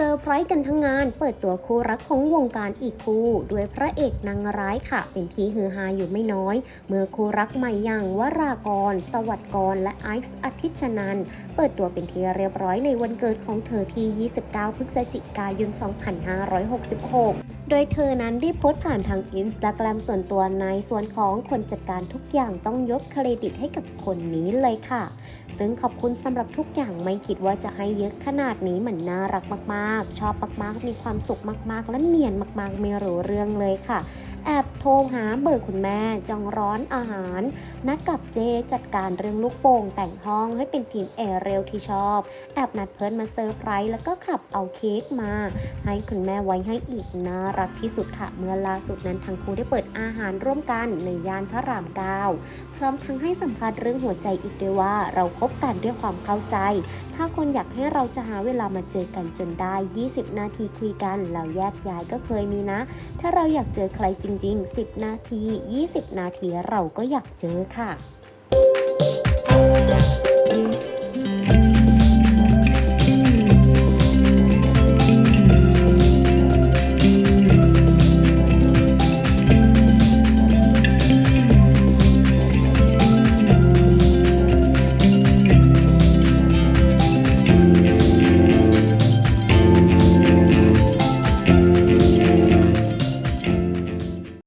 เซอร์ไพรส์กันทั้งงาน เปิดตัวคู่รักของวงการอีกคู่ด้วยพระเอกนางร้ายค่ะ เป็นที่ฮือฮาอยู่ไม่น้อย เมื่อคู่รักใหม่อย่างวรากร สวัสดกร และไอซ์อาทิชนัน เปิดตัวเป็นที่เรียบร้อยในวันเกิดของเธอที่ 29 พฤศจิกายน 2566โดยเธอนั้นได้โพสต์ผ่านทางอินสตาแกรมส่วนตัวในส่วนของคนจัดการทุกอย่างต้องยกเครดิตให้กับคนนี้เลยค่ะ ซึ่งขอบคุณสำหรับทุกอย่างไม่คิดว่าจะให้เยอะขนาดนี้มันน่ารักมากๆ ชอบมากๆ มีความสุขมากๆ และเนียนมากๆ ไม่รู้เรื่องเลยค่ะ แอบโทรหาเบอร์คุณแม่จองร้อนอาหาร นัดกับเจจัดการเรื่องลูกโป่งแต่งห้องให้เป็นทีมเอเรลที่ชอบ แอบนัดเพื่อนมาเซอร์ไพรส์แล้วก็ขับเอาเค้กมา ให้คุณแม่ไว้ให้อีกน่ารักที่สุดค่ะ เมื่อล่าสุดนั้นทั้งคู่ได้เปิดอาหารร่วมกันในย่านพระรามเก้าพร้อมทั้งให้สัมภาษณ์เรื่องหัวใจอีกด้วยว่าเราคบกันด้วยความเข้าใจ ถ้าคนอยากให้เราจะหาเวลามาเจอกันจนได้ 20 นาทีคุยกันเราแยกย้ายก็เคยมีนะ ถ้าเราอยากเจอใครจริงริง ๆ 10 นาที 20 นาทีเราก็อยากเจอค่ะ